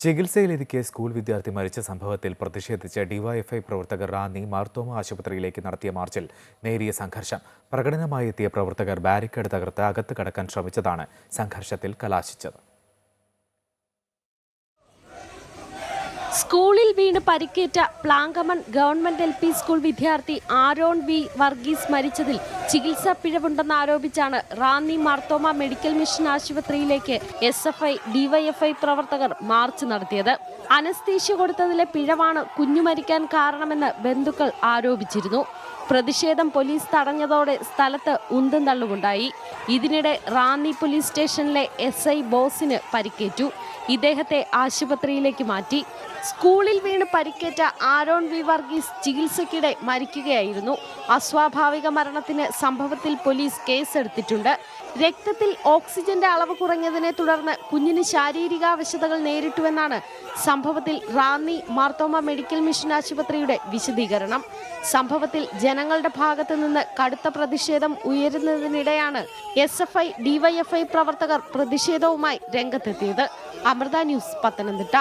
ചികിത്സയിലിരിക്കെ സ്കൂൾ വിദ്യാർത്ഥി മരിച്ച സംഭവത്തിൽ പ്രതിഷേധിച്ച ഡിവൈഎഫ്ഐ പ്രവർത്തകർ റാന്നി മാർത്തോമ ആശുപത്രിയിലേക്ക് നടത്തിയ മാർച്ചിൽ നേരിയ സംഘർഷം. പ്രകടനമായി എത്തിയ പ്രവർത്തകർ ബാരിക്കേഡ് തകർത്ത് അകത്ത് കടക്കാൻ ശ്രമിച്ചതാണ് സംഘർഷത്തിൽ കലാശിച്ചത്. സ്കൂളിൽ വീണ് പരിക്കേറ്റ Plankamon government L P school വിദ്യാർത്ഥി ആരോൺ വി വർഗീസ് മരിച്ചതിൽ ചികിത്സാ പിഴവുണ്ടെന്ന് ആരോപിച്ചാണ് റാന്നി മാർത്തോമ മെഡിക്കൽ മിഷൻ ആശുപത്രിയിലേക്ക് എസ് എഫ് ഐ ഡിവൈഎഫ്ഐ പ്രവർത്തകർ മാർച്ച് നടത്തിയത്. അനസ്തീഷ്യ കൊടുത്തതിലെ പിഴവാണ് കുഞ്ഞു മരിക്കാൻ കാരണമെന്ന് ബന്ധുക്കൾ ആരോപിച്ചിരുന്നു. പ്രതിഷേധം പോലീസ് തടഞ്ഞതോടെ സ്ഥലത്ത് ഉന്തും തള്ളുമുണ്ടായി. ഇതിനിടെ റാന്നി പോലീസ് സ്റ്റേഷനിലെ എസ് ഐ ബോസിന് പരിക്കേറ്റു. ഇദ്ദേഹത്തെ ആശുപത്രിയിലേക്ക് മാറ്റി. സ്കൂളിൽ വീണ് പരിക്കേറ്റ ആരോൺ വി വർഗീസ് ചികിത്സയ്ക്കിടെ മരിക്കുകയായിരുന്നു. അസ്വാഭാവിക മരണത്തിന് സംഭവത്തിൽ പോലീസ് കേസെടുത്തിട്ടുണ്ട്. രക്തത്തിൽ ഓക്സിജന്റെ അളവ് കുറഞ്ഞതിനെ തുടർന്ന് കുഞ്ഞിന് ശാരീരികാവശതകൾ നേരിട്ടുവെന്നാണ് സംഭവത്തിൽ റാന്നി മാർത്തോമ മെഡിക്കൽ മിഷൻ ആശുപത്രിയുടെ വിശദീകരണം. സംഭവത്തിൽ ജനങ്ങളുടെ ഭാഗത്തു നിന്ന് കടുത്ത പ്രതിഷേധം ഉയരുന്നതിനിടെയാണ് എസ് എഫ് ഐ ഡിവൈഎഫ്ഐ പ്രവർത്തകർ പ്രതിഷേധവുമായി രംഗത്തെത്തിയത്. അമൃത ന്യൂസ് പത്തനംതിട്ട.